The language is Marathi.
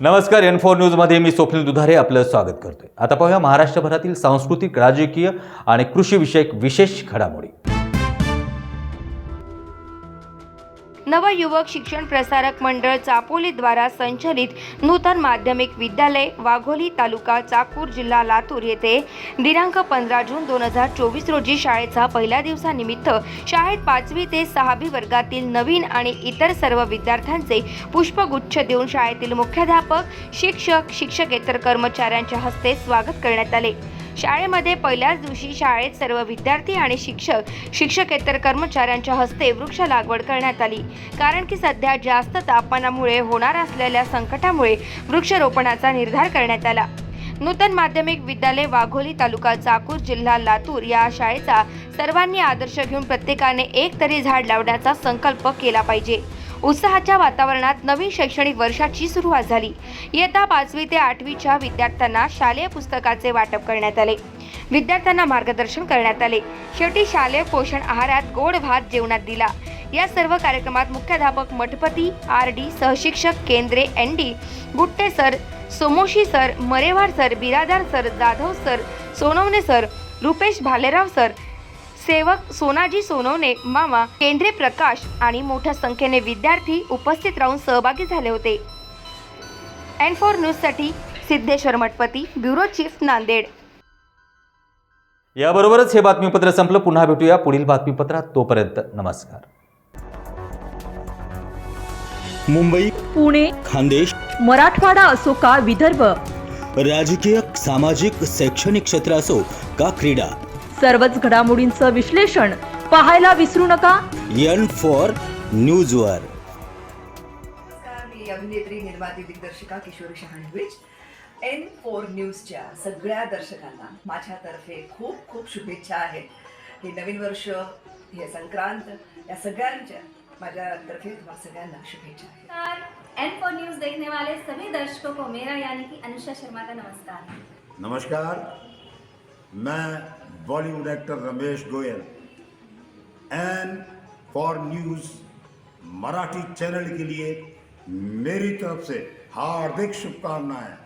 नमस्कार एन फोर न्यूजमध्ये मी स्वप्नील दुधारे आपलं स्वागत करतोय. आता पाहूया महाराष्ट्रभरातील सांस्कृतिक राजकीय आणि कृषीविषयक विशेष घडामोडी. नवयुवक शिक्षण प्रसारक मंडळ चापोलीद्वारा संचलित नूतन माध्यमिक विद्यालय वाघोली तालुका चाकूर जिल्हा लातूर येथे दिनांक पंधरा जून दोन हजार चोवीस रोजी शाळेचा पहिल्या दिवसानिमित्त शाळेत पाचवी ते सहावी वर्गातील नवीन आणि इतर सर्व विद्यार्थ्यांचे पुष्पगुच्छ देऊन शाळेतील मुख्याध्यापक शिक्षक शिक्षकेतर कर्मचाऱ्यांच्या हस्ते स्वागत करण्यात आले. शाळेमध्ये पहिल्याच दिवशी शाळेत सर्व विद्यार्थी आणि शिक्षक शिक्षकेतर कर्मचाऱ्यांच्या हस्ते वृक्ष लागवड करण्यात आली. कारण की सध्या जास्त तापमानामुळे होणार असलेल्या संकटामुळे वृक्षरोपणाचा निर्धार करण्यात आला. नूतन माध्यमिक विद्यालय वाघोली तालुका चाकूर जिल्हा लातूर या शाळेचा सर्वांनी आदर्श घेऊन प्रत्येकाने एक तरी झाड लावण्याचा संकल्प केला पाहिजे. उत्साहाच्या वातावरणात नवीन शैक्षणिक वर्षाची सुरुवात झाली. इयत्ता पाचवी ते आठवीच्या विद्यार्थ्यांना शालेय पुस्तकाचे वाटप करण्यात आले. विद्यार्थ्यांना मार्गदर्शन करण्यात आले. शेवटी शालेय पोषण आहारात गोड भात जेवणात दिला. या सर्व कार्यक्रमात मुख्याध्यापक Mathpati R D सहशिक्षक Kendre N D Gutte sir Somoshi sir Marewar sir Biradar sir Jadhav sir Sonawane sir Rupesh Bhalerao sir सेवक सोनाजी सोनवणे मामा केंद्रे प्रकाश आणि मोठ्या संख्येने विद्यार्थी उपस्थित राहून सहभागी झाले होते. एन फोर न्यूजसाठी सिद्धेश्वर मठपती ब्युरो चीफ नांदेड. याबरोबरच हे बातमीपत्र संपलं. पुन्हा भेटूया पुढील बातमीपत्रात. तोपर्यंत नमस्कार. मुंबई पुणे खानदेश मराठवाडा असो का विदर्भ? राजकीय सामाजिक शैक्षणिक क्षेत्र असो का क्रीडा? सर्वच घडामोडींचं विश्लेषण पाहायला विसरू नका. एन फॉर न्यूजवर. नमस्कार मी अभिनेत्री निर्माती दिग्दर्शिका किशोरी शहाणविज एन फोर न्यूजच्या सगळ्या दर्शकांना माझ्यातर्फे खूप खूप शुभेच्छा आहेत. हे नवीन वर्ष हे संक्रांत या सगळ्यांच्या माझ्यातर्फे तुम्हाला सगळ्यांना शुभेच्छा आहेत. एन फोर न्यूज देखने वाले सभी दर्शकों को मेरा यानी कि अनुषा शर्मा का नमस्कार. नमस्कार मैं Bollywood actor Ramesh Goyal N four news Marathi channel के लिए मेरी तरफ़ से हार्दिक शुभकामनाएँ।